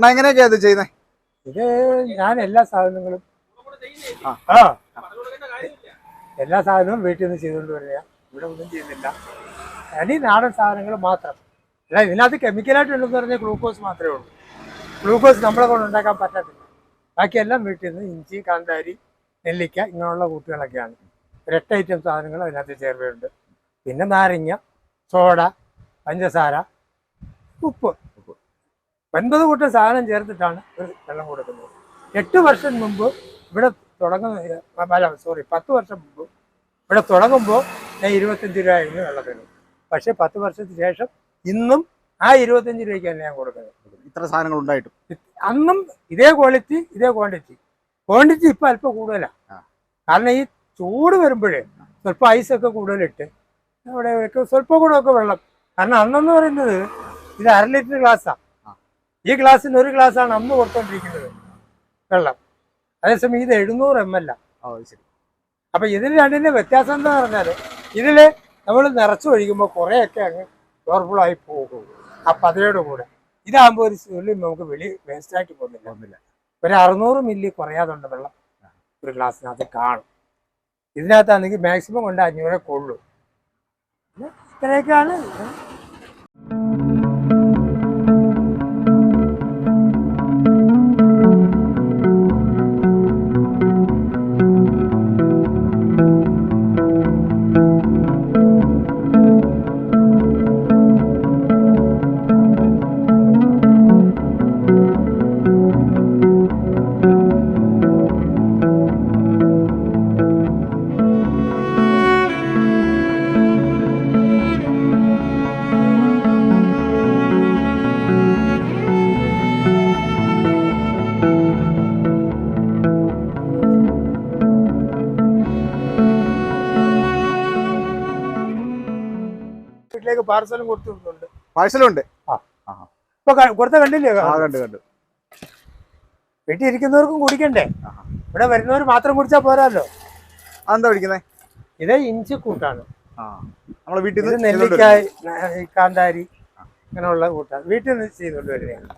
അണ്ണാ എങ്ങനെയൊക്കെയാ ഇത് ചെയ്യുന്നത് ഇത് ഞാൻ എല്ലാ സാധനങ്ങളും ആ. എല്ലാ സാധനവും വീട്ടിൽ നിന്ന് ചെയ്തുകൊണ്ട് വരിക. ഇവിടെ ഒന്നും ചെയ്യുന്നില്ല. അനി നാടൻ സാധനങ്ങൾ മാത്രം. അല്ല ഇതിനകത്ത് കെമിക്കലായിട്ട് ഉണ്ടെന്ന് പറഞ്ഞാൽ ഗ്ലൂക്കോസ് മാത്രമേ ഉള്ളൂ. ഗ്ലൂക്കോസ് നമ്മളെ കൊണ്ട് ഉണ്ടാക്കാൻ പറ്റത്തില്ല. ബാക്കിയെല്ലാം വീട്ടിൽ നിന്ന് ഇഞ്ചി കാന്താരി നെല്ലിക്ക ഇങ്ങനെയുള്ള കൂട്ടുകളൊക്കെയാണ്. ഒരു എട്ട് ഐറ്റം സാധനങ്ങൾ അതിനകത്ത് ചേർവയുണ്ട് പിന്നെ നാരങ്ങ സോഡ പഞ്ചസാര ഉപ്പ്. ഒൻപത് കൂട്ടം സാധനം ചേർത്തിട്ടാണ് ഒരു വെള്ളം കൊടുക്കുന്നത്. എട്ട് വർഷം മുമ്പ് ഇവിടെ തുടങ്ങുന്ന അല്ല സോറി പത്ത് വർഷം മുമ്പ് ഇവിടെ തുടങ്ങുമ്പോൾ ഞാൻ ഇരുപത്തഞ്ച് രൂപയായിരുന്നു വെള്ളത്തിന് പക്ഷേ പത്ത് വർഷത്തിന് ശേഷം ഇന്നും ആ ഇരുപത്തഞ്ച് രൂപയ്ക്കാണ് തന്നെ ഞാൻ കൊടുക്കുന്നത്. ഇത്ര സാധനങ്ങൾ ഉണ്ടായിട്ടും. അന്നും ഇതേ ക്വാളിറ്റി ഇതേ ക്വാണ്ടിറ്റി ക്വാണ്ടിറ്റി ഇപ്പം അല്പം കൂടുതലാണ് കാരണം ഈ ചൂട് വരുമ്പോഴേ സ്വല്പം ഐസൊക്കെ കൂടുതലിട്ട് അവിടെ സ്വല്പം കൂടെ ഒക്കെ വെള്ളം. കാരണം അന്നെന്ന് പറയുന്നത് ഇത് അര ലിറ്റർ ഗ്ലാസ്സാണ്. ഈ ഗ്ലാസ്സിന് ഒരു ഗ്ലാസ്സാണ് അന്ന് കൊടുത്തോണ്ടിരിക്കുന്നത്. വെള്ളം. അതേസമയം ഇത് എഴുന്നൂറ് എം എൽ ആവശ്യം ശരി. അപ്പൊ ഇതിൽ രണ്ടിന്റെ വ്യത്യാസം എന്താ പറഞ്ഞാൽ ഇതിൽ നമ്മൾ നിറച്ചു ഒഴിക്കുമ്പോൾ കുറേയൊക്കെ അങ്ങ് പവർഫുൾ ആയി പോകും. ആ പതയോട് കൂടെ ഇതാകുമ്പോൾ ഒരു സുള്ളി നമുക്ക് വെളി വേസ്റ്റ് ആയിട്ട് പോകുന്നില്ല. ഒന്നില്ല ഒരു അറുന്നൂറ് മില്ലി കുറയാതുണ്ട് വെള്ളം ഒരു ഗ്ലാസ്സിനകത്ത് കാണും. ഇതിനകത്താണെങ്കിൽ മാക്സിമം കൊണ്ട് അഞ്ഞൂറെ കൊള്ളൂ. ഇത്രയൊക്കെയാണ്. വീട്ടിലേക്ക് പാർസലും കൊടുത്തിട്ടുണ്ട് പാഴ്സലുണ്ട് ഇപ്പൊ ക- കൊടുത്ത കണ്ടില്ലേ? കണ്ടു കണ്ടു. വീട്ടിൽ ഇരിക്കുന്നവർക്കും കുടിക്കണ്ടേ ഇവിടെ വരുന്നവർ മാത്രം കുടിച്ചാൽ പോരാല്ലോ. അതെന്താ കുടിക്കുന്നേ? ഇത് ഇഞ്ചി കൂട്ടാണ്. നമ്മളെ വീട്ടിൽ നിന്ന് നെല്ലിക്കായ് കാന്താരി അങ്ങനെയുള്ള കൂട്ടാണ്. വീട്ടിൽ നിന്ന് ചെയ്തുകൊണ്ട് വരികയാണ്.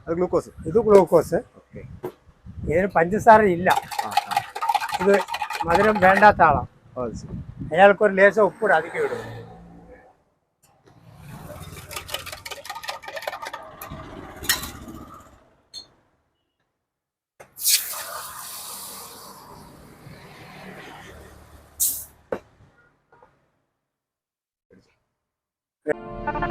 അത് ഗ്ലൂക്കോസ്? ഇത് ഗ്ലൂക്കോസ്. ഇതിന് പഞ്ചസാര ഇല്ല ഇത് മധുരം വേണ്ടാത്ത ആളാണ് ಹೌದು ಸರ್ ಅಯ್ಯಾಳ್ಕೋರ್ ಲೇಸ ಉಪ್ಪು ಅದಕ್ಕೆ ಇಡು Thank